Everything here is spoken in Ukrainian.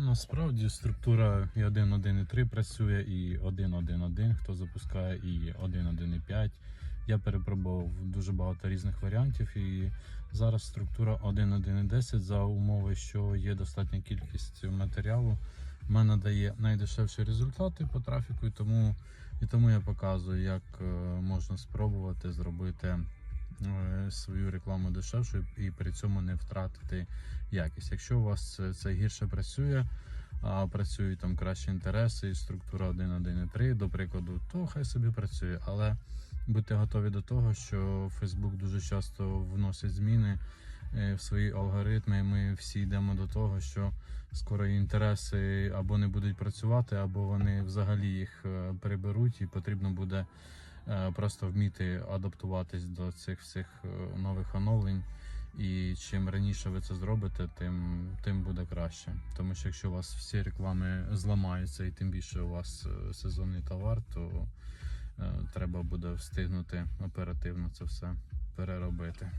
Насправді структура і 1.1.3 працює, і 1.1.1, хто запускає, і 1.1.5. Я перепробував дуже багато різних варіантів, і зараз структура 1.1.10 за умови, що є достатня кількість матеріалу, в мене дає найдешевші результати по трафіку, і тому, і тому я показую, як е, можна спробувати зробити свою рекламу дешевшою і при цьому не втратити якість. Якщо у вас це, гірше працює, а працюють там кращі інтереси і структура 1.1.3, до прикладу, то хай собі працює. Але будьте готові до того, що Facebook дуже часто вносить зміни е, в свої алгоритми. і Ми всі йдемо до того, що скоро інтереси або не будуть працювати, або вони взагалі їх е, переберуть, і потрібно буде е, просто вміти адаптуватись до цих всіх е, нових оновлень. І чим раніше ви це зробите, тим, тим буде краще. Тому що якщо у вас всі реклами зламаються, і тим більше у вас е, сезонний товар, то е, треба буде встигнути оперативно це все переробити.